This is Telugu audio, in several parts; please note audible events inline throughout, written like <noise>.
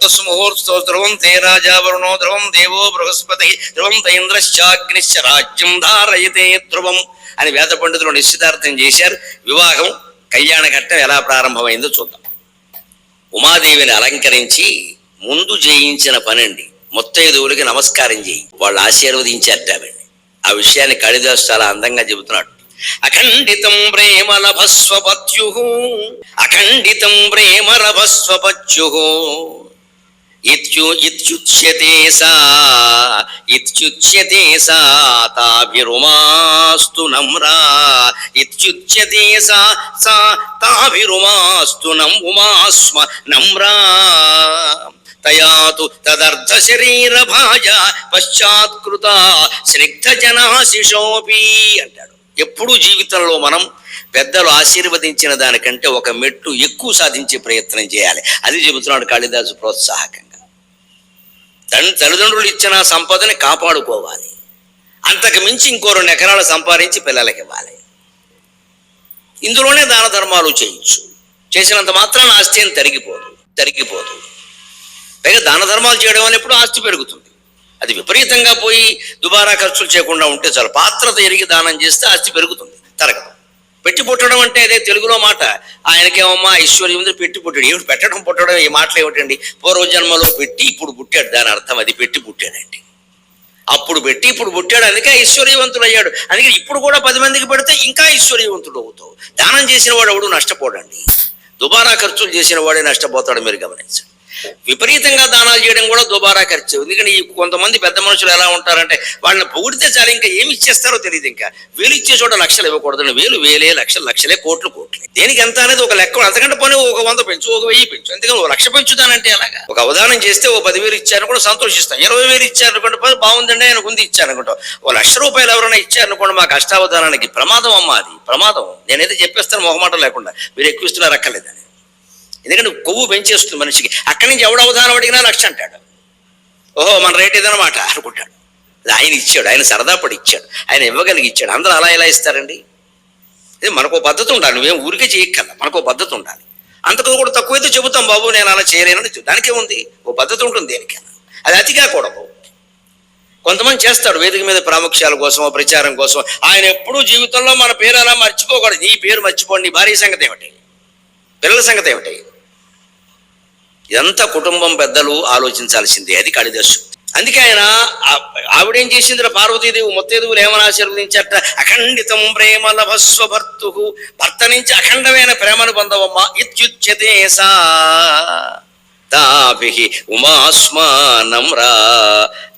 ముహూర్తసు ముహూర్తో ధ్రువం తే రాజా వరుణో ధ్రువం దేవో బృహస్పతి ధ్రువం తైంద్రశ్చాగ్నిశ్చ రాజ్యం ధారయతే ధ్రువం అని వేద పండితులు నిశ్చితార్థం చేశారు. వివాహం కళ్యాణ ఘట్టం ఎలా ప్రారంభమైందో చూద్దాం. ఉమాదేవిని అలంకరించి ముందు జయించిన పనండి. ముత్తైదువులకి నమస్కారం చేయి. వాళ్ళు ఆశీర్వదించారటండి ఆ విషయాన్ని కాళిదాసు చాలా అందంగా చెబుతున్నాడు. అఖండితం ప్రేమ లభస్వపత్యు అఖండితం ప్రేమ లభస్వపత్యు ఇత్యు ఇత్యుచ్యతే సా ఇత్యుచ్యతే సా తాభిరుమాస్తు నమ్రా. ఇత్యుచ్యతే సా సా తాభిరుమాస్తు నం నమ్రా. తయాతు తదర్థ శరీర భాజ పశ్చాత్కృత స్నిగ్ధ జనాశిషోపి అంటాడు. ఎప్పుడూ జీవితంలో మనం పెద్దలు ఆశీర్వదించిన దానికంటే ఒక మెట్టు ఎక్కువ సాధించే ప్రయత్నం చేయాలి. అది చెబుతున్నాడు కాళిదాసు ప్రోత్సాహకంగా. తల్లిదండ్రులు ఇచ్చిన సంపదని కాపాడుకోవాలి. అంతకు మించి ఇంకో రెండు ఎకరాలు సంపాదించి పిల్లలకి ఇవ్వాలి. ఇందులోనే దాన ధర్మాలు చేయొచ్చు చేసినంత మాత్రాన ఆస్తి ఏం తరిగిపోదు తరిగిపోదు. పైగా దాన ధర్మాలు చేయడం వల్ల ఎప్పుడు ఆస్తి పెరుగుతుంది. అది విపరీతంగా పోయి దుబారా ఖర్చులు చేయకుండా ఉంటే చాలు. పాత్రత ఎరిగి దానం చేస్తే ఆస్తి పెరుగుతుంది తరగదు. పెట్టి పుట్టడం అంటే అదే తెలుగులో మాట. ఆయనకేమమ్మా ఐశ్వర్యం ఉంది పెట్టి పుట్టాడు. ఏమిటి పెట్టడం పుట్టడం ఈ మాటలు ఏమిటండి? పూర్వజన్మలో పెట్టి ఇప్పుడు పుట్టాడు. దాని అర్థం అది పెట్టి పుట్టాడండి. అప్పుడు పెట్టి ఇప్పుడు పుట్టాడు. అందుకే ఐశ్వర్యవంతుడు అయ్యాడు అందుకే ఇప్పుడు కూడా పది మందికి పెడితే ఇంకా ఐశ్వర్యవంతుడు అవుతావు దానం చేసిన వాడు ఎవడు? నష్టపోడండి. దుబారా ఖర్చులు చేసిన వాడే నష్టపోతాడు మీరు గమనించండి. విపరీతంగా దానాలు చేయడం కూడా దుబారా ఖర్చు. ఎందుకంటే ఈ కొంతమంది పెద్ద మనుషులు ఎలా ఉంటారంటే వాళ్ళని పొగిడితే చాలు ఇంకా ఏమి ఇచ్చేస్తారో తెలియదు ఇంకా. వేలు ఇచ్చే చోట లక్షలు ఇవ్వకూడదు వేలు వేలే లక్షలు లక్షలే కోట్లు కోట్లే. దేనికి ఎంత అనేది ఒక లెక్క. అంతకంటే పని ఒక వంద పెంచు ఒక వెయ్యి పెంచు. ఎందుకంటే ఒక లక్ష పెంచుతానంటే అలాగా ఒక అవధానం చేస్తే ఓ పదివేలు ఇచ్చారు కూడా సంతోషిస్తాం. ఇరవై వేలు ఇచ్చారు అనుకోండి పది బాగుందండి ఆయన ఉంది ఇచ్చారు ఒక లక్ష రూపాయలు ఎవరైనా ఇచ్చారు మా కష్టావధానానికి ప్రమాదం అమ్మా అది ప్రమాదం. నేనైతే చెప్పేస్తాను మొహమాటం లేకుండా. మీరు ఎక్కువ ఇస్తున్నారు అక్కర్లేదని ఎందుకంటే కొవ్వు పెంచేస్తుంది మనిషికి. అక్కడి నుంచి ఎవడు అవధానం అడిగినా లక్ష అంటాడు. ఓహో మన రేట్ ఇదనమాట అనుకుంటాడు. అది ఆయన ఇచ్చాడు ఆయన సరదా పడి ఇచ్చాడు ఆయన ఇవ్వగలిగి ఇచ్చాడు. అందరూ అలా ఎలా ఇస్తారండి? ఇది మనకు పద్ధతి ఉండాలి. నువ్వేం ఊరికే చేయక్కల్లా మనకు పద్ధతి ఉండాలి. అంతకు కూడా తక్కువైతే చెబుతాం బాబు నేను అలా చేయలేనని దానికే ఉంది. ఓ పద్ధతి ఉంటుంది దేనికైనా అది అతిగా కూడదు కొంతమంది చేస్తాడు వేదిక మీద ప్రాముఖ్యాల కోసం ప్రచారం కోసం. ఆయన ఎప్పుడూ జీవితంలో మన పేరు అలా మర్చిపోకూడదు. నీ పేరు మర్చిపోండి. భార్య సంగతి ఏమిటి? పిల్లల సంగతి ఏమిటి? ఇదంతా కుటుంబం పెద్దలు ఆలోచించాల్సిందే అది కాళిదాసు అందుకే ఆయన ఆవిడేం చేసింది పార్వతీదేవి ముత్తేదువులు ఏమని ఆశీర్వదించట అఖండితం ప్రేమ లభస్వ భర్తు భర్త నుంచి అఖండమైన ప్రేమను పొందవమ్మా ఇత్యుచ్యతే సా. తాభి ఉమాస్మా నమ్రా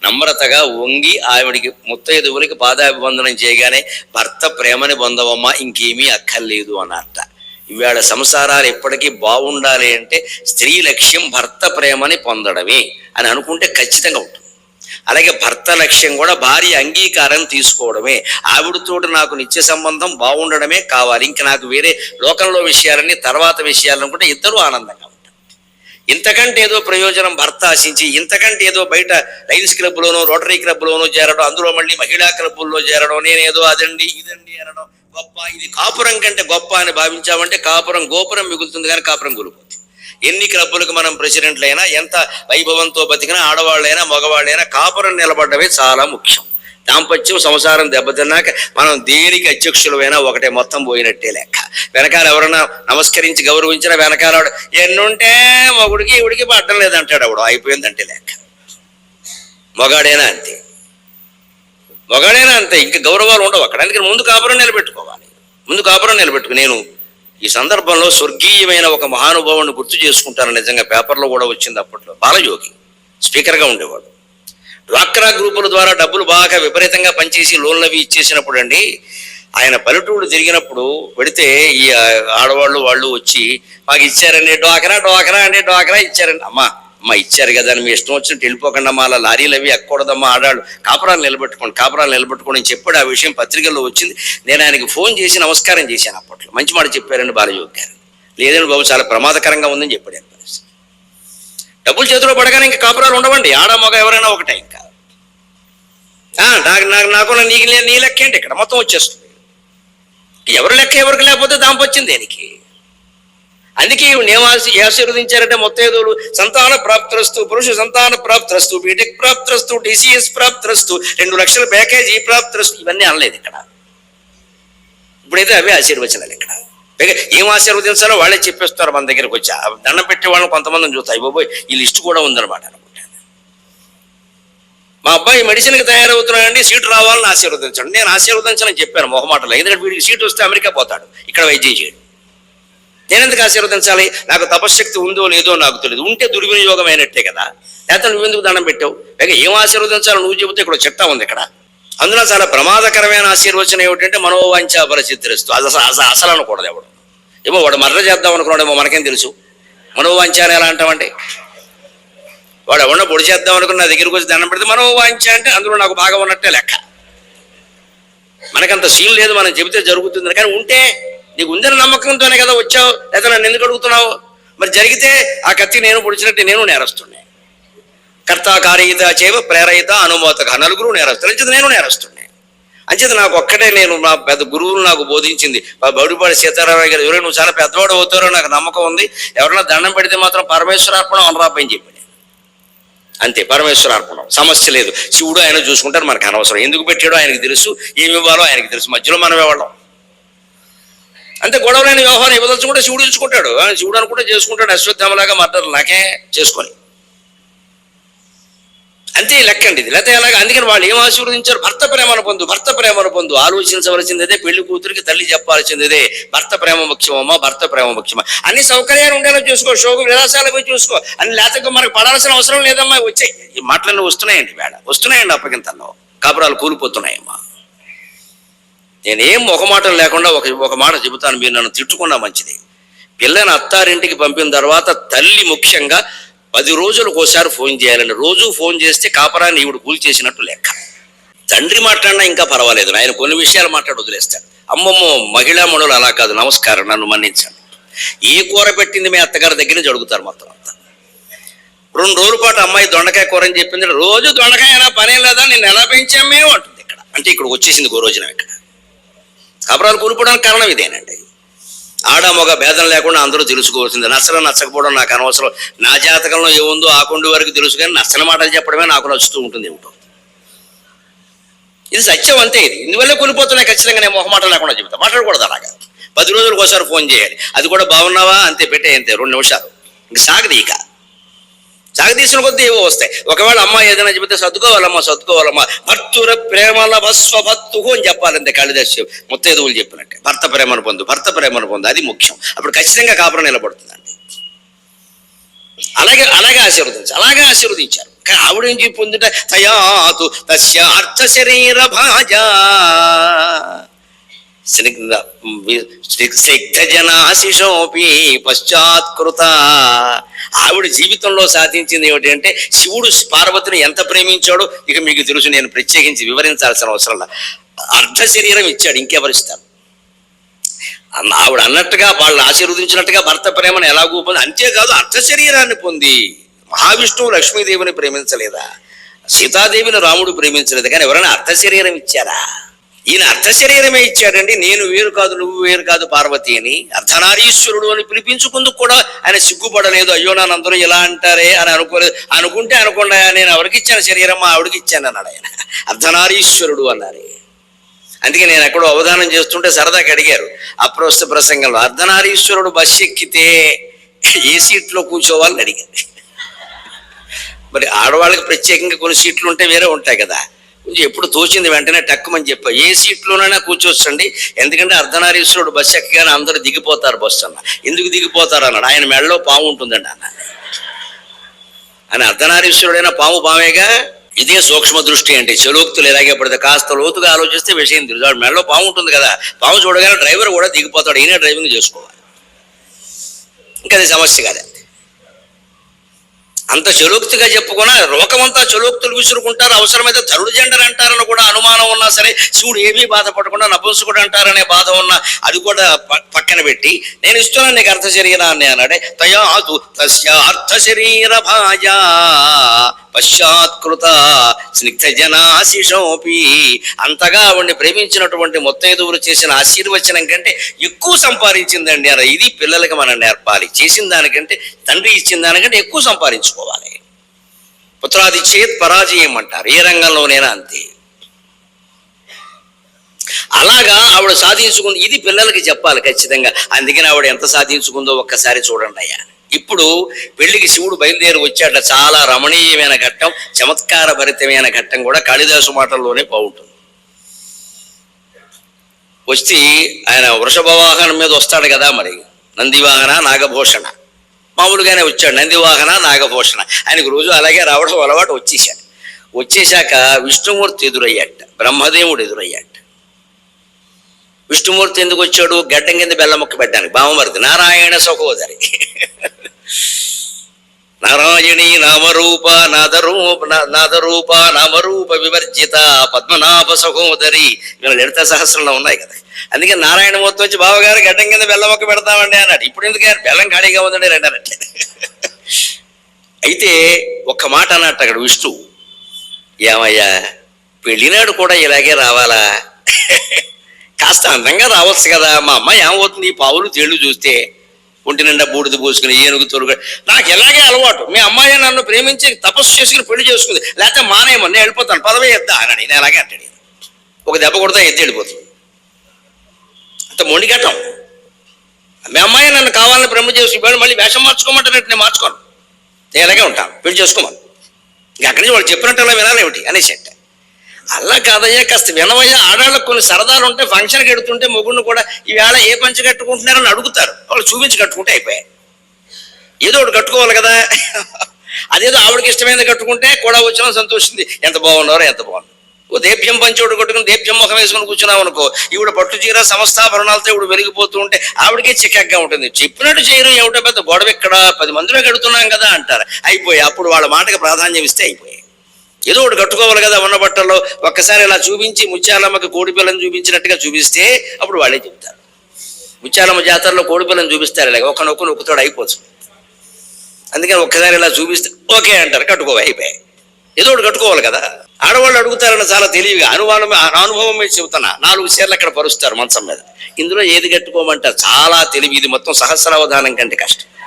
నమ్రతగా వంగి ఆవిడికి ముత్తైదువులకి పాదాభివందనం చేయగానే భర్త ప్రేమని పొందవమ్మా ఇంకేమీ అక్కర్లేదు అన్నట్ట ఇవాళ సంసారాలు ఎప్పటికీ బాగుండాలి అంటే స్త్రీ లక్ష్యం భర్త ప్రేమని పొందడమే అని అనుకుంటే ఖచ్చితంగా ఉంటుంది. అలాగే భర్త లక్ష్యం కూడా భార్య అంగీకారం తీసుకోవడమే. ఆవిడతోటి నాకు నిత్య సంబంధం బాగుండడమే కావాలి. ఇంక నాకు వేరే లోకంలో విషయాలని తర్వాత విషయాలనుకుంటే ఇద్దరు ఇద్దరూ ఆనందంగా ఉంటారు ఇంతకంటే ఏదో ప్రయోజనం భర్త ఆశించి ఇంతకంటే ఏదో బయట లైన్స్ క్లబ్లోనో రోటరీ క్లబ్లోనో చేరడం అందులో మళ్ళీ మహిళా క్లబ్బుల్లో చేరడం నేనేదో అదండి ఇదండి అనడం గొప్ప ఇది కాపురం కంటే గొప్ప అని భావించామంటే కాపురం గోపురం మిగులుతుంది కానీ కాపురం కూలిపోతుంది. ఎన్ని క్లబ్బులకు మనం ప్రెసిడెంట్లైనా ఎంత వైభవంతో బతికినా ఆడవాళ్ళైనా మగవాళ్ళైనా కాపురం నిలబడమే చాలా ముఖ్యం. దాంపత్యం సంసారం దెబ్బతిన్నాక మనం దేనికి అధ్యక్షులమైనా ఒకటే మొత్తం పోయినట్టే లెక్క. వెనకాల ఎవరన్నా నమస్కరించి గౌరవించినా వెనకాల వాడు, ఎన్నుంటే మొగుడికి ఇవిడికి పట్టడం లేదంటాడు ఆవిడ అయిపోయిందంటే లెక్క. మొగాడైనా అంతే. మొగాడైనా అంతే. ఇంకా గౌరవాలు ఉండవు అక్కడ. అందుకని ముందు కాపురం నిలబెట్టుకోవాలి. ముందు కాపురం నిలబెట్టుకు. నేను ఈ సందర్భంలో స్వర్గీయమైన ఒక మహానుభావుని గుర్తు చేసుకుంటాను. నిజంగా పేపర్లో కూడా వచ్చింది అప్పట్లో. బాలయోగి స్పీకర్గా ఉండేవాడు. డ్వాక్రా గ్రూపుల ద్వారా డబ్బులు బాగా విపరీతంగా పనిచేసి లోన్లు అవి ఇచ్చేసినప్పుడు అండి ఆయన పల్లెటూరు తిరిగినప్పుడు పెడితే ఈ ఆడవాళ్ళు వాళ్ళు వచ్చి మాకు ఇచ్చారండి డ్వాక్రా డ్వాక్రా అంటే డ్వాక్రా ఇచ్చారండి. అమ్మా అమ్మ ఇచ్చారు కదా అని మీ ఇష్టం వచ్చినట్టు వెళ్ళిపోకుండా మా అలా లారీలు అవి ఎక్కకూడదమ్మా ఆడాడు కాపురాలు నిలబెట్టుకోండి కాపురాలు నిలబెట్టుకోండి అని చెప్పాడు. ఆ విషయం పత్రికల్లో వచ్చింది. నేను ఆయనకి ఫోన్ చేసి నమస్కారం చేశాను అప్పట్లో. మంచి మాట చెప్పారండి బాలయోగి గారు. లేదండి బాబు చాలా ప్రమాదకరంగా ఉందని చెప్పాడు డబ్బులు చేతిలో పడగానే ఇంకా కాపురాలు ఉండవండి. ఆడ మగ ఎవరైనా ఒకటే ఇంకా. ఆ, నాకు నాకు నాకు నీకు నీ లెక్క ఏంటి ఇక్కడ? మొత్తం వచ్చేస్తుంది. ఎవరి లెక్క ఎవరికి లేకపోతే దాంపొచ్చింది దేనికి. అందుకే ఈవిడ ఆశీర్వదించారంటే మొత్తేదోలు సంతాన ప్రాప్తరస్తు పురుష సంతాన ప్రాప్తరస్తు బీటెక్ ప్రాప్తరస్తు డిసిఎస్ ప్రాప్తరస్తు రెండు లక్షల ప్యాకేజీ ప్రాప్తరస్తు ఇవన్నీ అనలేదు ఇక్కడ. ఇప్పుడైతే అవే ఆశీర్వచనాలు ఇక్కడ. పైగా ఏం ఆశీర్వదించాలో వాళ్ళే చెప్పేస్తారు మన దగ్గరికి వచ్చి. దండం పెట్టే వాళ్ళని కొంతమందిని చూస్తాయి. బాబోయ్ ఈ లిస్ట్ కూడా ఉందన్నమాట అనుకుంటాను మా అబ్బాయి మెడిసిన్కి తయారవుతున్నాడండి సీటు రావాలని ఆశీర్వదించండి. నేను ఆశీర్వదించాలని చెప్పాను మొహమాటలో. ఎందుకంటే వీడికి సీటు వస్తే అమెరికా పోతాడు ఇక్కడ వైద్యం చేయడు. నేనెందుకు ఆశీర్వదించాలి? నాకు తపశ్శక్తి ఉందో లేదో నాకు తెలియదు ఉంటే దుర్వినియోగం అయినట్టే కదా. లేకపోతే నువ్వు ఎందుకు దండం పెట్టావు? పైగా ఏం ఆశీర్వదించాలో నువ్వు చెబితే ఇక్కడ ఒక ఉంది ఇక్కడ. అందులో చాలా ప్రమాదకరమైన ఆశీర్వచనం ఏమిటంటే మనోవాంఛ పరిచిద్రస్తు అది అసలు అసలు అసలు అనకూడదు ఎవడు ఏమో వాడు మర్ర చేద్దాం అనుకున్నాడేమో మనకేం తెలుసు. మనోవాంఛాన్ని అని ఎలా అంటామండి వాడు ఎవడో పొడి చేద్దాం అనుకున్న నా దగ్గరికి వచ్చి దండం పెడితే మనోవాంఛ అంటే అందులో నాకు బాగా ఉన్నట్టే లెక్క. మనకంత సీన్ లేదు మనం చెబితే జరుగుతుంది కానీ ఉంటే నీకు ఉందని నమ్మకంతోనే కదా వచ్చావు? లేదా నన్ను ఎందుకు అడుగుతున్నావు? మరి జరిగితే ఆ కత్తి నేను పొడిచినట్టు నేను నేరస్తుండే కర్త కార్యత చేవ ప్రేరయిత అనుమోతక. నలుగురు నేరస్తులు. నేను నేరస్తుండే అంచేత నాకు ఒక్కటే నేను నా పెద్ద గురువులు నాకు బోధించింది. మా బౌడిపాడి సీతారామయ్య గారు ఎవరైనా నువ్వు చాలా పెద్దవాడు అవుతారో నాకు నమ్మకం ఉంది. ఎవరైనా దండం పెడితే మాత్రం పరమేశ్వరార్పణం అనరాపని చెప్పి అంతే పరమేశ్వరార్పణం సమస్య లేదు. శివుడు ఆయన చూసుకుంటారు మనకు అనవసరం. ఎందుకు పెట్టాడో ఆయనకు తెలుసు. ఏమి ఇవ్వాలో ఆయనకి తెలుసు. మధ్యలో మనం ఇవ్వడం. అంతే గొడవలైన వ్యవహారం. ఇవ్వదలుచుకుంటే శివుడు చూసుకుంటాడు శివుడు అనుకుంటే చేసుకుంటాడు. అశ్వత్థామలాగా మర్డర్ నాకే చేసుకొని. అంతే లెక్క అండి ఇది. లేకపోతే అలాగా అందుకని వాళ్ళు ఏం ఆశీర్వదించారు? భర్త ప్రేమను పొందు భర్త ప్రేమను పొందు. ఆలోచించవలసిందే పెళ్ళి కూతురికి తల్లి చెప్పాల్సిందే భర్త ప్రేమ ముఖ్యమమ్మా భర్త ప్రేమ ముఖ్యమా? అన్ని సౌకర్యాలు ఉండేలా చూసుకో షోకు విలాసాలు పోయి చూసుకో. అన్ని లేకపోతే మనకు పడాల్సిన అవసరం లేదమ్మా వచ్చాయి. ఈ మాటలన్నీ వస్తున్నాయండి వేడ వస్తున్నాయండి అప్పగింతల్లో. కాపురాలు కూలిపోతున్నాయమ్మా. నేనేం మొహమాటం లేకుండా ఒక ఒక మాట చెబుతాను మీరు నన్ను తిట్టుకున్నా మంచిది. పిల్లని అత్తారింటికి పంపిన తర్వాత తల్లి ముఖ్యంగా పది రోజులకు ఒకసారి ఫోన్ చేయాలని. రోజు ఫోన్ చేస్తే కాపరాన్ని ఈవిడ కూల్ చేసినట్టు లెక్క. తండ్రి మాట్లాడినా ఇంకా పర్వాలేదు. ఆయన కొన్ని విషయాలు మాట్లాడి వదిలేస్తాడు. అమ్మమ్మో మహిళా మనులు అలా కాదు. నమస్కారం నన్ను మన్నించండి. ఏ కూర పెట్టింది మీ అత్తగారి దగ్గర నుంచి అడుగుతారు మొత్తం అంతా. రెండు రోజుల పాటు అమ్మాయి దొండకాయ కూర అని చెప్పింది. రోజు దొండకాయ అయినా పనే లేదా? నేను ఎలా పెంచామే అంటుంది ఇక్కడ. అంటే ఇక్కడ వచ్చేసింది గోరోజనం ఇక్కడ. కబరాలు కూలిపోవడానికి కారణం ఇదేనండి. ఆడ మగ భేదం లేకుండా అందరూ తెలుసుకోవాల్సింది. నచ్చడం నచ్చకపోవడం నాకు అనవసరం. నా జాతకంలో ఏముందో ఆకుండి వరకు తెలుసు కానీ నచ్చని మాటలు చెప్పడమే నాకు నచ్చుతూ ఉంటుంది ఏమిటో. ఇది సత్యం అంతే ఇది. ఇందువల్ల కొనిపోతున్నాయి ఖచ్చితంగా నేను మొహమాట లేకుండా చెబుతా. మాట్లాడకూడదు అలాగా. పది రోజులకు ఒకసారి ఫోన్ చేయాలి. అది కూడా బాగున్నావా? అంతే పెట్టే అంతే రెండు నిమిషాలు. ఇంక సాగది ఇక సాగదీసిన కొద్దీ ఏవో వస్తాయి. ఒకవేళ అమ్మ ఏదైనా చెబితే సర్దుకోవాలమ్మా సర్దుకోవాలమ్మా. భర్తుర ప్రేమల భస్వభత్తు అని చెప్పాలంతే కాళిదాసు ముత్తైదువులు చెప్పినట్టే. భర్త ప్రేమను పొందు భర్త ప్రేమను పొందు అది ముఖ్యం. అప్పుడు ఖచ్చితంగా కాపురం నిలబడుతుందండి. అలాగే అలాగే ఆశీర్వదించారు అలాగే ఆశీర్వదించారు కానీ ఆవిడ ఏం చెప్పి పొందుట? తయాతు తస్య అర్థ శరీర భాజ. స్నిగ్ధ పశ్చాత్కృత ఆవిడ జీవితంలో సాధించింది ఏమిటంటే శివుడు పార్వతిని ఎంత ప్రేమించాడో ఇక మీకు తెలుసు నేను ప్రత్యేకించి వివరించాల్సిన అవసరం అర్ధ శరీరం ఇచ్చాడు ఇంకెవరిస్తారు అన్న- ఆవిడ అన్నట్టుగా వాళ్ళు ఆశీర్వదించినట్టుగా భర్త ప్రేమను ఎలాగూ పొంది అంతేకాదు అర్ధ శరీరాన్ని పొంది. మహావిష్ణువు లక్ష్మీదేవిని ప్రేమించలేదా? సీతాదేవిని రాముడు ప్రేమించలేదు? కానీ ఎవరైనా అర్ధ శరీరం ఇచ్చారా? ఈయన అర్ధ శరీరమే ఇచ్చాడండి. నేను వేరు కాదు నువ్వు వేరు కాదు పార్వతి అని. అర్ధనారీశ్వరుడు అని పిలిపించుకుందుకు కూడా ఆయన సిగ్గుపడలేదు. అయ్యో నన్ను అందరూ ఇలా అంటారే అని అనుకోలేదు. అనుకుంటే అనుకుండా నేను ఎవరికి ఇచ్చాను శరీరం మా ఆవిడకి ఇచ్చాను అన్నాడు ఆయన. అర్ధనారీశ్వరుడు అన్నారు అందుకే నేను ఎక్కడో అవధానం చేస్తుంటే సరదాకి అడిగారు. అప్రోస్త ప్రసంగంలో అర్ధనారీశ్వరుడు బస్ ఎక్కితే ఏ సీట్లో కూర్చోవాలని అడిగారు. మరి ఆడవాళ్ళకి ప్రత్యేకంగా కొన్ని సీట్లు ఉంటే వేరే ఉంటాయి కదా. ఎప్పుడు తోచింది వెంటనే టక్కుమని చెప్పా. ఏ సీట్లోనైనా కూర్చోవచ్చండి. ఎందుకంటే అర్ధనారీశ్వరుడు బస్సు ఎక్కగానే అందరూ దిగిపోతారు బస్సు అన్న. ఎందుకు దిగిపోతారు అన్నాడు. ఆయన మెడలో పాము ఉంటుందండి అన్న. అని అర్ధనారీశ్వరుడైన పాము పామేగా? ఇదే సూక్ష్మ దృష్టి అంటే చెలోక్తులు ఎలాగే పడితే కాస్త లోతుగా ఆలోచిస్తే విషయం తెలుసు మెడలో పాము ఉంటుంది కదా. పాము చూడగానే డ్రైవర్ కూడా దిగిపోతాడు. ఈయన డ్రైవింగ్ చేసుకోవాలి. ఇంకా అది సమస్య కదా. అంత చలోక్తిగా చెప్పుకున్నా లోకమంతా చలోక్తులు విసురుకుంటారు అవసరమైతే తరుడు జెండర్ అంటారని కూడా అనుమానం ఉన్నా సరే శివుడు ఏమీ బాధపడకుండా నపుంసకుడు అంటారనే బాధ ఉన్నా అది కూడా పక్కన పెట్టి నేను ఇస్తున్నాను నీకు అర్థ శరీరాన్ని అన్నాడే తయాతు తస్య అర్థ శరీర భాజా పశ్చాత్కృత స్నిగ్ధ జనాశిషోపి. అంతగా ఆవిడ్ని ప్రేమించినటువంటి మొత్తైదువులు చేసిన ఆశీర్వచనం కంటే ఎక్కువ సంపాదించిందండి అన్న ఇది పిల్లలకి మనం నేర్పాలి. చేసిన దానికంటే తండ్రి ఇచ్చిన దానికంటే ఎక్కువ సంపాదించుకోవాలి. పుత్రాది చేత్ పరాజయం అంటారు. ఏ రంగంలోనైనా అంతే. అలాగా ఆవిడ సాధించుకుంది. ఇది పిల్లలకి చెప్పాలి ఖచ్చితంగా. అందుకని ఆవిడ ఎంత సాధించుకుందో ఒక్కసారి చూడండి అయ్యా. ఇప్పుడు పెళ్ళికి శివుడు బయలుదేరి వచ్చాట చాలా రమణీయమైన ఘట్టం చమత్కార భరితమైన ఘట్టం కూడా కాళిదాసు మాటల్లోనే బాగుంటుంది. వచ్చి ఆయన వృషభ వాహనం మీద వస్తాడు కదా మరి. నందివాహన నాగభూషణ. మామూలుగానే వచ్చాడు. నందివాహన నాగభూషణ. ఆయనకు రోజు అలాగే రావడం అలవాటు వచ్చేసాడు వచ్చేశాక విష్ణుమూర్తి ఎదురయ్యాట. బ్రహ్మదేవుడు ఎదురయ్యాట. విష్ణుమూర్తి ఎందుకు వచ్చాడు? గడ్డం కింద బెల్ల మొక్క పెట్టడానికి. బావమరిది. నారాయణ సహోదరి. నారాయణి నామరూప నాదరూప నాదరూప నామరూప వివర్జిత పద్మనాభ సహోదరి ఇలా లలిత సహస్రంలో ఉన్నాయి కదా. అందుకే నారాయణ మూర్తి వచ్చి బావగారు గడ్డం కింద బెల్లం మొక్క పెడతామండి అన్నాడు. ఇప్పుడు ఎందుకు? బెల్లం ఖాళీగా ఉందండి రెండు అయితే ఒక్క మాట అన్నట్టు అక్కడ విష్ణు. ఏమయ్యా పెళ్ళినాడు కూడా ఇలాగే రావాలా? కాస్త అందంగా రావచ్చు కదా. మా అమ్మ ఏమవుతుంది? ఈ పావులు తేళ్ళు చూస్తే ఒంటి నిండా బూడిద పూసుకుని ఏనుగు తొరుగు. నాకు ఎలాగే అలవాటు. మీ అమ్మాయి నన్ను ప్రేమించి తపస్సు చేసుకుని పెళ్ళి చేసుకుంది. లేకపోతే మానేయమని. నేను వెళ్ళిపోతాను. పదవి ఎద్దా అని నేను అలాగే అంటాడు ఒక దెబ్బ కొడతా ఎద్దు వెళ్ళిపోతుంది. అంత మొండిగట్టం మీ అమ్మాయి నన్ను కావాలని ప్రేమ చేసి ఇవాళ మళ్ళీ వేషం మార్చుకోమంటున్నట్టు నేను మార్చుకోను. నేను అలాగే ఉంటాను. పెళ్ళి చేసుకోమని. ఇంకా అక్కడి నుంచి వాళ్ళు చెప్పినట్టు అలా వినాలేమిటి అనేసి అలా కాదయ్యా కాస్త వినవయ్యా. ఆడాళ్ళకు కొన్ని సరదాలు ఉంటే ఫంక్షన్కి ఎడుతుంటే మొగుడిని కూడా ఈవేళ ఏ పంచి కట్టుకుంటున్నారని అడుగుతారు. వాళ్ళు చూపించి కట్టుకుంటే అయిపోయాయి. ఏదో ఒకటి కట్టుకోవాలి కదా. అదేదో ఆవిడకి ఇష్టమైనది కట్టుకుంటే కూడా వచ్చినా సంతోషింది. ఎంత బాగున్నారో ఎంత బాగున్నారు. ఓ దేభ్యం పంచోడు కట్టుకుని దేభ్యం ముఖం వేసుకుని కూర్చున్నాం అనుకో ఈవిడ పట్టు చీర సమస్తాభరణాలతో ఇవిడ వెలిగిపోతూ ఉంటే ఆవిడకే చిక్కగా ఉంటుంది. చెప్పినట్టు చేయరు ఏమిటో పెద్ద గొడవ ఇక్కడ పది మందిలో కడుతున్నాం కదా అంటారు. అయిపోయి అప్పుడు వాళ్ళ మాటకి ప్రాధాన్యం ఇస్తే అయిపోయాయి. ఏదో ఒకటి కట్టుకోవాలి కదా ఉన్న బట్టల్లో. ఒక్కసారి ఇలా చూపించి ముత్యాలమ్మకి కోడిపిల్లని చూపించినట్టుగా చూపిస్తే అప్పుడు వాళ్ళే చెప్తారు ముత్యాలమ్మ జాతరలో కోడిపిల్లని చూపిస్తారు ఇలాగ ఒకనొక్కరు నొక్కుతాడు అయిపోతుంది అందుకని ఒక్కసారి ఇలా చూపిస్తే ఓకే అంటారు కట్టుకో అయిపోయాయి. ఏదో ఒకటి కట్టుకోవాలి కదా. ఆడవాళ్ళు అడుగుతారని చాలా తెలివిగా. అనుమానం అనుభవం మీద చెబుతున్నా. నాలుగు చీరలు అక్కడ పరుస్తారు మంచం మీద. ఇందులో ఏది కట్టుకోమంటారు చాలా తెలివి. ఇది మొత్తం సహస్రావధానం కంటే కష్టం.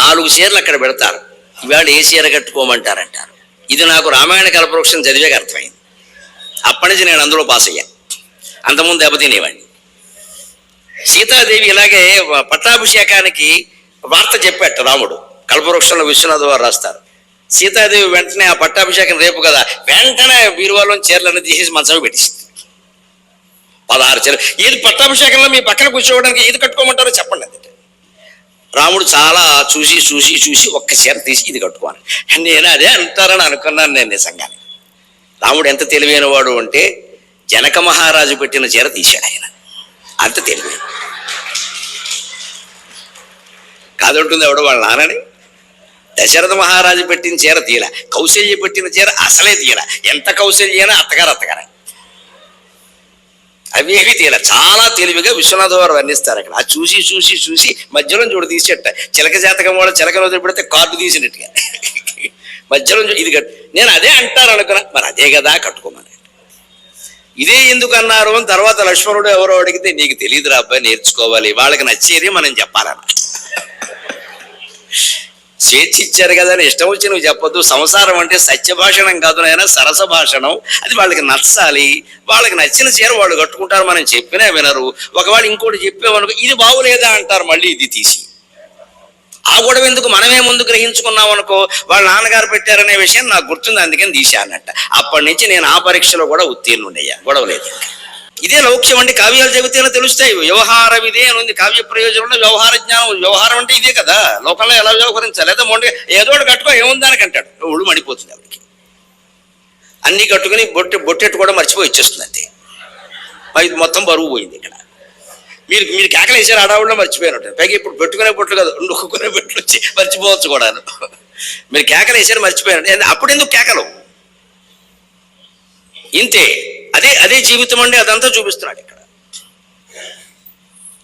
నాలుగు చీరలు అక్కడ పెడతారు. ఇవాళ ఏ చీర కట్టుకోమంటారంటారు. ఇది నాకు రామాయణ కల్పవృక్షం చదివాక అర్థమైంది. అప్పటి నుంచి నేను అందులో పాస్ అయ్యాను. అంతకుముందు దెబ్బతినేవాడిని సీతాదేవి ఇలాగే పట్టాభిషేకానికి వార్త చెప్పాట రాముడు. కల్పవృక్షంలో విశ్వనాథ్ వారు రాస్తారు. సీతాదేవి వెంటనే ఆ పట్టాభిషేకం రేపు కదా వెంటనే బీరువాలో చీరలన్నీ తీసేసి మంచం పెట్టేసింది. పదహారు చీరలు. ఏది పట్టాభిషేకంలో మీ పక్కన కూర్చోవడానికి ఏది కట్టుకోమంటారో చెప్పండి అది రాముడు చాలా చూసి చూసి చూసి ఒక్క చీర తీసి ఇది కట్టుకోను నేను అదే అంటారని అనుకున్నాను నేను నిజంగా. రాముడు ఎంత తెలివైన వాడు అంటే జనక మహారాజు పెట్టిన చీర తీశాడు ఆయన. అంత తెలివైన. కాదంటుంది ఎవడు వాళ్ళ నాన్నని? దశరథ మహారాజు పెట్టిన చీర తీయల. కౌశల్య పెట్టిన చీర అసలే తీయల. ఎంత కౌశల్యనా అత్తగారు అత్తగారు. అవేవి ఏవి చాలా తెలివిగా విశ్వనాథ వారు వర్ణిస్తారు అక్కడ. అది చూసి చూసి చూసి మధ్యలో చూడు తీసేట చిలక జాతకం కూడా చిలక రోజు పెడితే కార్డు తీసినట్టుగా. మధ్యలో ఇది కట్టు నేను అదే అంటారు అనుకున్నా. మరి అదే కదా కట్టుకోమని. ఇదే ఎందుకు అన్నారు? అని తర్వాత లక్ష్మణుడు ఎవరో అడిగితే నీకు తెలియదురా అబ్బాయి నేర్చుకోవాలి. వాళ్ళకి నచ్చేది మనం చెప్పాలన్నా. స్వేచ్ఛ ఇచ్చారు కదా అని ఇష్టం వచ్చి నువ్వు చెప్పొద్దు. సంసారం అంటే సత్య భాషణం కాదు నాయన సరస భాషణం. అది వాళ్ళకి నచ్చాలి. వాళ్ళకి నచ్చిన చీర వాళ్ళు కట్టుకుంటారు మనం చెప్పినా వినరు. ఒకవేళ ఇంకోటి చెప్పేవనుకో ఇది బాగులేదా అంటారు మళ్ళీ ఇది తీసి. ఆ గొడవ ఎందుకు? మనమే ముందు గ్రహించుకున్నాం అనుకో వాళ్ళ నాన్నగారు పెట్టారనే విషయం నాకు గుర్తుంది అందుకని తీశానంట. అప్పటి నుంచి నేను ఆ పరీక్షలో కూడా ఉత్తీర్ణుండయ్యా. గొడవ లేదు ఇదే లౌక్యం అంటే కావ్యాలు చెబితేనే తెలుస్తాయి. వ్యవహారం ఇదే అని ఉంది. కావ్య ప్రయోజనంలో వ్యవహార జ్ఞానం వ్యవహారం అంటే ఇదే కదా. లోకంలో ఎలా వ్యవహరించాలి? లేదా మొండి ఏదో ఒకటి కట్టుకో ఏముందానికి అంటాడు. ఒళ్ళు మడిపోతుంది ఆవిడకి. అన్ని కట్టుకుని బొట్టె బొట్టెట్టు కూడా మర్చిపోయి వచ్చేస్తుంది అంతే ఇది మొత్తం బరువు పోయింది ఇక్కడ. మీరు మీరు కేకలు వేసారు ఆడవాళ్ళు మర్చిపోయినట్టు పైగా ఇప్పుడు పెట్టుకునే బొట్లు కాదు నొక్కునే బొట్లు వచ్చి మర్చిపోవచ్చు కూడాను. మీరు కేకలు వేసారు మర్చిపోయినట్టు అప్పుడు ఎందుకు కేకలు? ఇంతే. అదే అదే జీవితం అండి అదంతా చూపిస్తున్నాడు ఇక్కడ.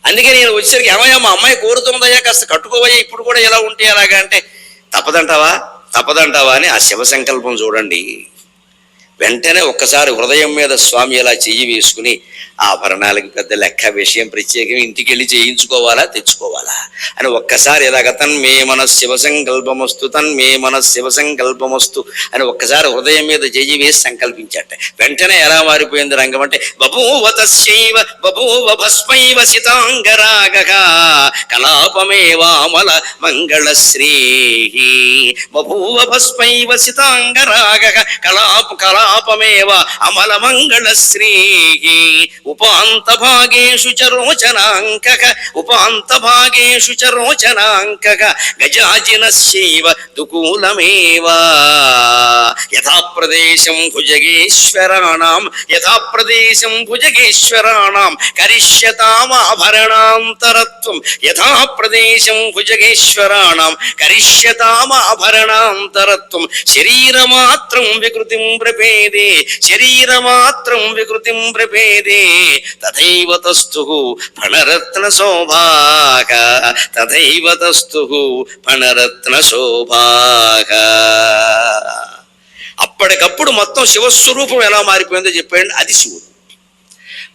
అందుకే నేను వచ్చేసరికి ఏమయ్యా మా అమ్మాయి కోరుతుందయ్యా కాస్త కట్టుకోవయ్యా ఇప్పుడు కూడా ఎలా ఉంటే అలాగా అంటే తప్పదంటావా? తప్పదంటావా అని ఆ శివ సంకల్పం చూడండి. వెంటనే ఒక్కసారి హృదయం మీద స్వామి ఇలా చెయ్యి వేసుకుని ఆభరణాలకి పెద్ద లెక్క విషయం ప్రత్యేకం ఇంటికి వెళ్ళి చేయించుకోవాలా తెచ్చుకోవాలా? అని ఒక్కసారి ఇలాగ తన్ మే మన శివ సంకల్పమస్తు తన్ మే మన శివ సంకల్పమస్తు అని ఒక్కసారి హృదయం మీద చెయ్యి వేసి సంకల్పించాట. వెంటనే ఎలా మారిపోయింది రంగం అంటే బభూవ తస్యైవ బభూవ భస్మైవ సితాంగరాగ కలాపమేవామల మంగళశ్రీ బభూవ భస్మైవ సితాంగరాగ కలాప కలాపమేవ అమల మంగళశ్రీ ఉపాంత భాగేషు చ రోచనాంకక ఉపాంత భాగేషు చ రోచనాంకక గజాజినశైవ దుకూలమేవ యథా ప్రదేశం భుజగేశ్వరాణం యథా ప్రదేశం భుజగేశ్వరాణం కరిష్యతామాభరణాంతరత్వం యథా ప్రదేశం భుజగేశ్వరాణం కరిష్యతామాభరణాంతరత్వం శరీరమాత్రం వికృతిం ప్రపే ప్రపేదే. శరీరమాత్రం వికృతిం ప్రపేదే. తథైవ తస్తు ఫణరత్న శోభాక తథైవ తస్తు ఫణరత్న శోభాక అప్పటికప్పుడు మొత్తం శివస్వరూపం ఎలా మారిపోయిందో చెప్పాడు అది శివుడు.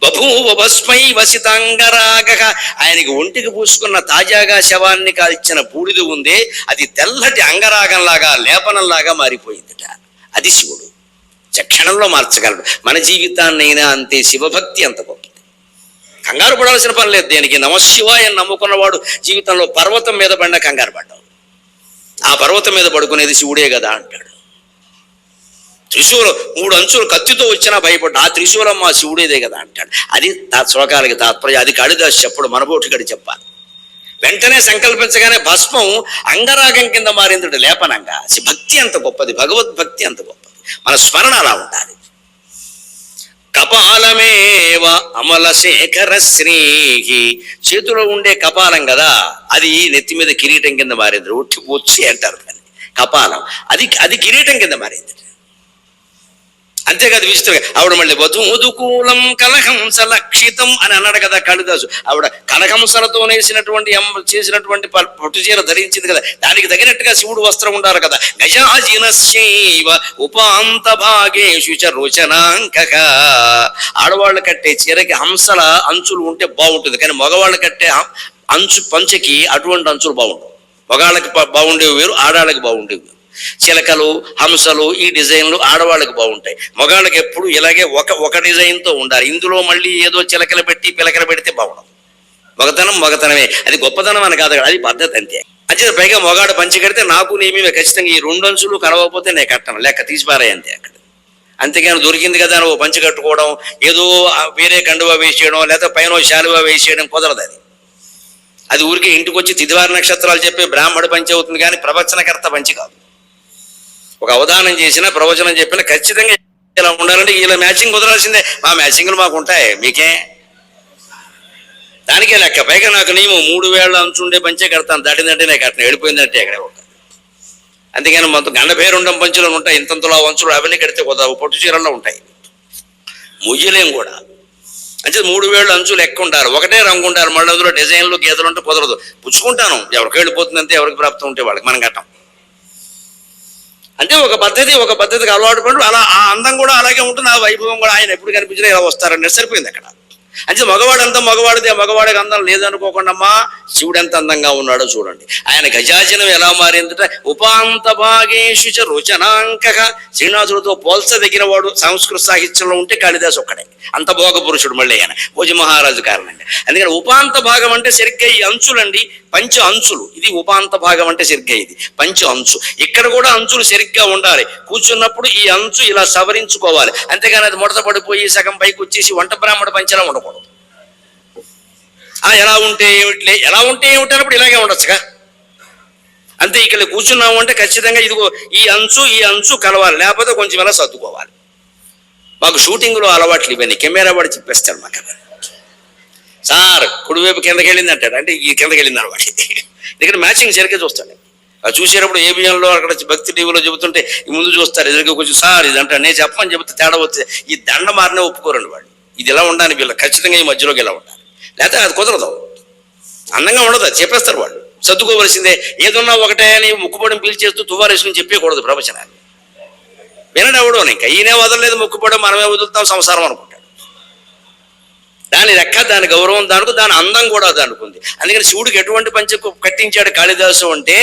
బభూవ భస్మై వసితాంగరాగ. ఆయనకి ఒంటికి పూసుకున్న తాజాగా శవాన్ని కాల్చిన బూడిద ఉందే. అది తెల్లటి అంగరాగంలాగా లేపనంలాగా మారిపోయిందిట. అది శివుడు. క్షణంలో మార్చగలడు. మన జీవితాన్నైనా అంతే శివభక్తి అంత గొప్పది. కంగారు పడాల్సిన పని లేదు. దేనికి నమశివాయని నమ్ముకున్నవాడు జీవితంలో పర్వతం మీద పడిన కంగారు పడ్డావు ఆ పర్వతం మీద పడుకునేది శివుడే కదా అంటాడు. త్రిశూలం మూడు అంచులు కత్తితో వచ్చినా భయపడ్డా ఆ త్రిశూలం మా శివుడేదే కదా అంటాడు. అది తా శ్లోకాలకి తాత్పర్యం. అది కాళిదాసు చెప్పడు మనబోటి చెప్పాలి. వెంటనే సంకల్పించగానే భస్మం అంగరాగం కింద మారిందుడు లేపనంగా. భక్తి అంత గొప్పది భగవద్భక్తి అంత గొప్పది. మన స్మరణ అలా ఉండాలి. కపాలమేవ అమల శేఖర శ్రీహి. చేతిలో ఉండే కపాలం కదా అది నెత్తి మీద కిరీటం కింద మారింది. ఒట్టి వచ్చి అంటారు దాన్ని. కపాలం. అది అది కిరీటం కింద మారింది. అంతేకాదు విచిత్రంగా ఆవిడ మళ్ళీ వధూదుకూలం కలహంస లక్షితం అని అన్నాడు కదా కాళిదాసు. ఆవిడ కనకంసలతో నేసినటువంటి చేసినటువంటి పట్టు చీర ధరించింది కదా దానికి తగినట్టుగా శివుడు వస్త్రం ఉండాలి కదా. గజాజినశైవ ఉపాంత భాగేషు రోచనాంక ఆడవాళ్ళు కట్టే చీరకి హంసల అంచులు ఉంటే బాగుంటుంది కానీ మగవాళ్ళు కట్టే హం- అంచు పంచకి అటువంటి అంచులు బాగుండవు. మగాళ్ళకి బాగుండేవి వేరు ఆడాళ్ళకి బాగుండేవి వేరు. చిలకలు హంసలు ఈ డిజైన్లు ఆడవాళ్ళకి బాగుంటాయి. మగాళ్ళకి ఎప్పుడు ఇలాగే ఒక ఒక డిజైన్తో ఉండాలి. ఇందులో మళ్ళీ ఏదో చిలకలు పెట్టి పిలకలు పెడితే బాగుండదు. మగతనం మగతనమే. అది గొప్పతనం అని కాదు అది పద్ధతి అంతే. అంతే పైగా మొగాడు పంచి కడితే నాకు నేమి ఖచ్చితంగా ఈ రెండు అంచులు కలవకపోతే నేను కట్టను. లేక తీసిపారాయి అంతే అక్కడ. అంతేగాని దొరికింది కదా అని ఓ పంచి కట్టుకోవడం ఏదో వేరే కండువా వేసేయడం లేదా పైన శాలువా వేసేయడం కుదరదు అది. అది ఊరికి ఇంటికి వచ్చి తిదివార నక్షత్రాలు చెప్పే బ్రాహ్మడు పంచి అవుతుంది కానీ ప్రవచనకర్త పంచి కాదు. ఒక అవధానం చేసినా ప్రవచనం చెప్పినా ఖచ్చితంగా ఇలా ఉండాలంటే ఇలా మ్యాచింగ్ కుదరాల్సిందే. మా మ్యాచింగ్లు మాకు ఉంటాయి. మీకే? దానికే లెక్క. పైగా నాకు నియమం మూడు వేల అంచుండే పంచే కడతాను. దాటిందంటే నాకు అట్లా వెళ్ళిపోయిందంటే అక్కడే ఒక. అందుకని మొత్తం గండ పేరుండం పంచులు ఉంటాయి. ఇంతంతలో వంచులు అవన్నీ కడితే కుదరవు పొట్టు చీరల్లో ఉంటాయి. ముయ్యలేం కూడా. అంటే మూడు వేళ్ళు అంచులు ఎక్కువ ఉంటారు ఒకటే రంగు ఉంటారు మళ్ళీ అందులో డిజైన్లు గీతలు ఉంటే కుదరదు. పుచ్చుకుంటాను. ఎవరికి వెళ్ళిపోతుంది అంతే ఎవరికి ప్రాప్తం ఉంటే వాళ్ళకి మనం కట్టం. అంటే ఒక పద్ధతి ఒక పద్ధతికి అలవాటు పడు అలా ఆ అందం కూడా అలాగే ఉంటుంది ఆ వైభవం కూడా ఆయన ఎప్పుడు కనిపించినా ఇలా వస్తారని సరిపోయింది అక్కడ. అంటే మగవాడు అంతా మగవాడిదే మగవాడికి అందం లేదనుకోకుండా అమ్మా శివుడు ఎంత అందంగా ఉన్నాడో చూడండి. ఆయన గజాజనం ఎలా మారిందట? ఉపాంత భాగేషు రుచనాంక శ్రీనాథుడితో పోల్చదగిన వాడు సంస్కృత సాహిత్యంలో ఉంటే కాళిదాసు ఒక్కడే. అంత భోగ పురుషుడు మళ్ళీ ఆయన. భోజ మహారాజు కారణంగా. అందుకని ఉపాంత భాగం అంటే సరిగ్గా ఈ అంచులండి పంచ అంచులు. ఇది ఉపాంత భాగం అంటే సరిగ్గా ఇది పంచ అంచు. ఇక్కడ కూడా అంచులు సరిగ్గా ఉండాలి. కూర్చున్నప్పుడు ఈ అంచు ఇలా సవరించుకోవాలి. అంతేగాని అది ముడత పడిపోయి సగం పైకి వచ్చేసి వంట బ్రాహ్మణ పంచలా ఉండకూడదు. ఆ ఎలా ఉంటే ఏమిటిలే ఎలా ఉంటే ఏమిటన్నప్పుడు ఇలాగే ఉండొచ్చుగా. అంతే ఇక్కడ కూర్చున్నాము అంటే ఖచ్చితంగా ఇదిగో ఈ అంచు ఈ అంచు కలవాలి. లేకపోతే కొంచెం ఎలా సర్దుకోవాలి? మాకు షూటింగ్లో అలవాట్లు ఇవన్నీ. కెమెరా వాడు చెప్పేస్తాడు మాకు సార్ కుడివైపు కిందకి వెళ్ళింది అంటాడు అంటే ఈ కిందకి వెళ్ళింది అనమాట. ఇక్కడ మ్యాచింగ్ సరిగ్గా చూస్తాను అది చూసేటప్పుడు ఏబిఎంలో అక్కడ భక్తి టీవీలో చెబుతుంటే ముందు చూస్తారు. ఎదురుగా కొంచెం సార్ ఇది అంటారు నేను చెప్పని చెబితే తేడా వస్తే ఈ దండ మారినే ఒప్పుకోరండి వాడు. ఇది ఇలా ఉండాలి వీళ్ళు? ఖచ్చితంగా ఈ మధ్యలోకి ఇలా ఉండాలి? లేకపోతే అది కుదరదు. అందంగా ఉండదు అది చెప్పేస్తారు వాళ్ళు. సర్దుకోవలసిందే. ఏదన్నా ఒకటే అని ముక్కుపొడిని పీల్చేస్తూ తువ్వారేసుకుని చెప్పేయకూడదు ప్రవచనాన్ని. వినడవడం ఇంకా ఈయనే వదలలేదు ముక్కుపొడి మనమే వదులుతాం సంసారం అనుకుంటాం. దాని లెక్క దాని గౌరవం దానికి దాని అందం కూడా దానికి ఉంది. అందుకని శివుడికి ఎటువంటి పంచ కట్టించాడు కాళిదాసు అంటే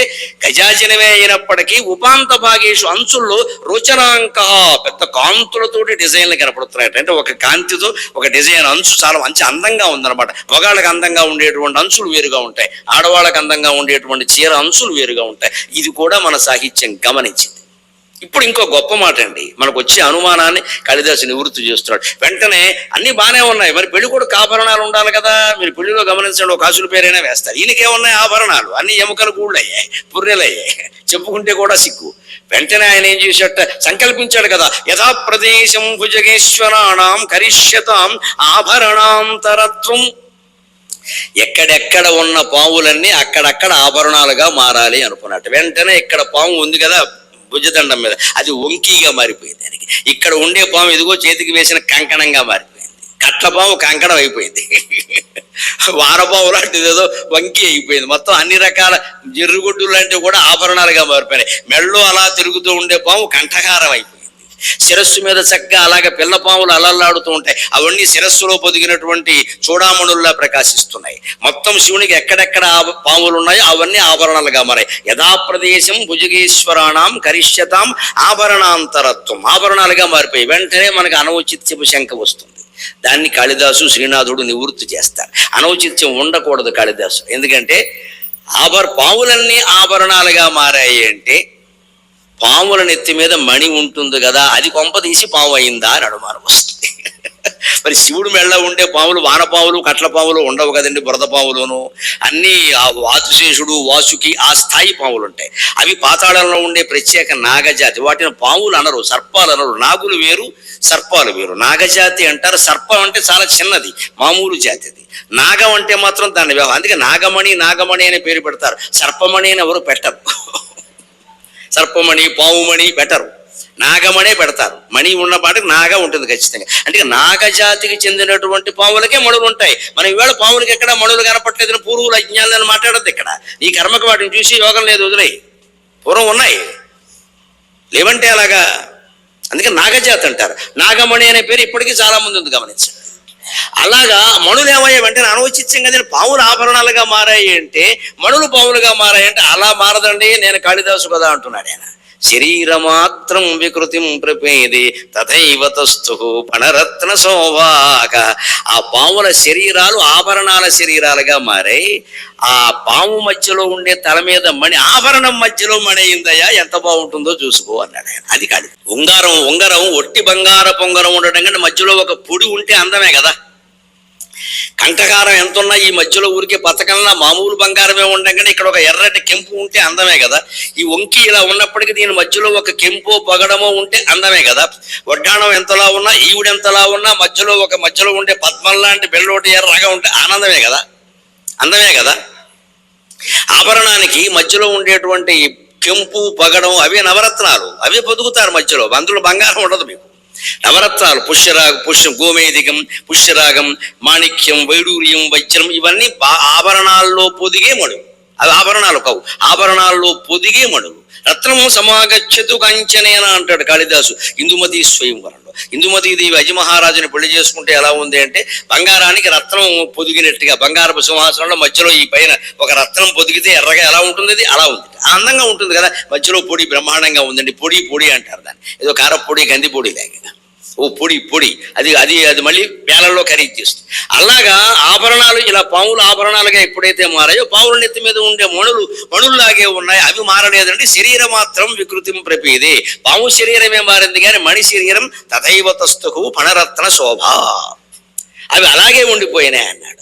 గజాజనమే అయినప్పటికీ ఉపాంత భాగేషు అంచుల్లో రుచనాంక పెద్ద కాంతులతోటి డిజైన్లు కనపడుతున్నాయట అంటే ఒక కాంతితో ఒక డిజైన్ అంచు చాలా మంచి అందంగా ఉందన్నమాట. మగాళ్ళకి అందంగా ఉండేటువంటి అంచులు వేరుగా ఉంటాయి. ఆడవాళ్ళకి అందంగా ఉండేటువంటి చీర అంచులు వేరుగా ఉంటాయి. ఇది కూడా మన సాహిత్యం గమనించింది. ఇప్పుడు ఇంకో గొప్ప మాట అండి. మనకు వచ్చే అనుమానాన్ని కాళిదాసు నివృత్తి చేస్తున్నాడు. వెంటనే అన్ని బాగానే ఉన్నాయి. మరి పెళ్ళి కూడా ఆభరణాలు ఉండాలి కదా. మీరు పెళ్ళిలో గమనించండి ఒక కాసుల పేరైనా వేస్తారు. ఈయనకేమున్నాయి ఆభరణాలు. అన్ని ఎముకలు గూళ్ళయ్యాయి పుర్రెలయ్యాయి. చెప్పుకుంటే కూడా సిగ్గు. వెంటనే ఆయన ఏం చేసేట సంకల్పించాడు కదా. యథా ప్రదేశం భుజగేశ్వరాణం కరిష్యతాం ఆభరణాంతరత్వం ఎక్కడెక్కడ ఉన్న పావులన్నీ అక్కడక్కడ ఆభరణాలుగా మారాలి అనుకున్నట్టు వెంటనే ఇక్కడ పాము ఉంది కదా. భుజదండం మీద. అది వంకీగా మారిపోయింది దానికి. ఇక్కడ ఉండే పాము ఇదిగో చేతికి వేసిన కంకణంగా మారిపోయింది. కట్ల పాము కంకణం అయిపోయింది. వారపాము లాంటిది ఏదో వంకి అయిపోయింది. మొత్తం అన్ని రకాల జిర్రుగుడ్డు లాంటివి కూడా ఆభరణాలుగా మారిపోయినాయి. మెళ్ళు అలా తిరుగుతూ ఉండే పాము కంఠహారం అయిపోయింది. శిరస్సు మీద చక్కగా అలాగే పిల్ల పాములు అలల్లాడుతూ ఉంటాయి. అవన్నీ శిరస్సులో పొదిగినటువంటి చూడామణుల్లా ప్రకాశిస్తున్నాయి. మొత్తం శివునికి ఎక్కడెక్కడ ఆభ- పాములు ఉన్నాయో అవన్నీ ఆభరణాలుగా మారాయి. యథాప్రదేశం భుజగేశ్వరాణం కరిష్యతాం ఆభరణాంతరత్వం ఆభరణాలుగా మారిపోయి వెంటనే మనకు అనౌచిత్యపు శంక వస్తుంది. దాన్ని కాళిదాసు శ్రీనాథుడు నివృత్తి చేస్తారు. అనౌచిత్యం ఉండకూడదు కాళిదాసు. ఎందుకంటే ఆభర పాములన్నీ ఆభరణాలుగా మారాయి అంటే పాముల నెత్తి మీద మణి ఉంటుంది కదా అది కొంప తీసి పాము అయిందా అని అనుమానం వస్తుంది. <laughs> మరి శివుడు మెళ్ళ ఉండే పాములు వానపాములు కట్ల పాములు ఉండవు కదండి బురద పాములును. అన్ని ఆ వాతుశేషుడు వాసుకి ఆ స్థాయి పాములు ఉంటాయి. అవి పాతాళంలో ఉండే ప్రత్యేక నాగజాతి. వాటిని పాములు అనరు సర్పాలు అనరు. నాగులు వేరు సర్పాలు వేరు. నాగజాతి అంటారు. సర్పం అంటే చాలా చిన్నది మామూలు జాతిది నాగం అంటే మాత్రం దాన్ని వ్యవహారం అందుకే నాగమణి నాగమణి అనే పేరు పెడతారు. సర్పమణి అని ఎవరు పెట్టరు. <laughs> సర్పమణి పావుమణి పెట్టరు. నాగమణే పెడతారు. మణి ఉన్న పాటకు నాగ ఉంటుంది ఖచ్చితంగా. అంటే నాగజాతికి చెందినటువంటి పాములకే మణులు ఉంటాయి. మనం ఈవేళ పాములకి ఎక్కడ మణులు కనపట్లేదు పూర్వులు అజ్ఞానాన్ని మాట్లాడద్దు ఇక్కడ. ఈ కర్మకు వాటిని చూసి యోగం లేదు వదిలే పూర్వం ఉన్నాయి. లేవంటే అలాగా? అందుకే నాగజాతి అంటారు. నాగమణి అనే పేరు ఇప్పటికీ చాలా మంది ఉంది గమనించండి. అలాగా మణులు ఏమయ్యాయి వెంటనే అనవచిత్యంగా నేను పావులు ఆభరణాలుగా మారాయి అంటే మణులు పావులుగా మారాయి అంటే అలా మారదండి నేను కాళిదాసు కదా అంటున్నాడు ఆయన. శరీరమాత్రం వికృతిం ప్రపేది తథైవ తస్థు పణరత్న శోభాక ఆ పాముల శరీరాలు ఆభరణాల శరీరాలుగా మారాయి ఆ పాము మధ్యలో ఉండే తల మీద మణి ఆభరణం మధ్యలో మణి అయిందయ్యా ఎంత బాగుంటుందో చూసుకో అన్నాడు ఆయన. అది కాదు. ఉంగారం ఉంగరం ఒట్టి బంగార పొంగరం ఉండడం కంటే మధ్యలో ఒక పొడి ఉంటే అందమే కదా. కంఠకారం ఎంత ఉన్నా ఈ మధ్యలో ఊరికే పథకంలా మామూలు బంగారమే ఉండగానే ఇక్కడ ఒక ఎర్రటి కెంపు ఉంటే అందమే కదా. ఈ వంకి ఇలా ఉన్నప్పటికీ దీని మధ్యలో ఒక కెంపు పగడమో ఉంటే అందమే కదా. వడ్డాణం ఎంతలా ఉన్నా ఈవిడ ఎంతలా ఉన్నా మధ్యలో ఒక మధ్యలో ఉండే పద్మం లాంటి బెల్లోటి ఎర్రగా ఉంటే ఆనందమే కదా. అందమే కదా. ఆభరణానికి మధ్యలో ఉండేటువంటి కెంపు పగడం అవే నవరత్నాలు. అవే పొదుగుతారు మధ్యలో. అందులో బంగారం ఉండదు మీకు. నవరత్నాలు పుష్యరాగ పుష్యం గోమేదికం పుష్యరాగం మాణిక్యం వైడూర్యం వజ్రం ఇవన్నీ బా- ఆభరణాల్లో పొదిగే మడుగు. అవి ఆభరణాలు కావు. ఆభరణాల్లో పొదిగే మడుగు. రత్నము సమాగచ్చతు కంచనేన అంటాడు కాళిదాసు. ఇందుమతి స్వయంవరంలో. ఇందుమతి దేవి అజిమహారాజుని పెళ్ళి చేసుకుంటే ఎలా ఉంది అంటే బంగారానికి రత్నం పొదిగినట్టుగా బంగారపు సింహాసనంలో మధ్యలో ఈ పైన ఒక రత్నం పొదిగితే ఎర్రగా ఎలా ఉంటుంది అది? అలా ఉంది. అందంగా ఉంటుంది కదా? మధ్యలో పొడి బ్రహ్మాండంగా ఉందండి. పొడి పొడి అంటారు దాన్ని. ఏదో కారపొడి గంది పొడి లాగా ఓ పొడి పొడి. అది అది అది మళ్ళీ వేలల్లో ఖరీదు చేస్తుంది. అలాగా ఆభరణాలు ఇలా పాములు ఆభరణాలుగా ఎప్పుడైతే మారాయో పావుల నెత్తి మీద ఉండే మణులు మణుల్లాగే ఉన్నాయి. అవి మారలేదండి శరీరం మాత్రం వికృతిం ప్రపీది. పాము శరీరమే మారింది కానీ మణి శరీరం తథైవ తస్తుకు పణరత్న శోభ. అవి అలాగే ఉండిపోయినాయి అన్నాడు.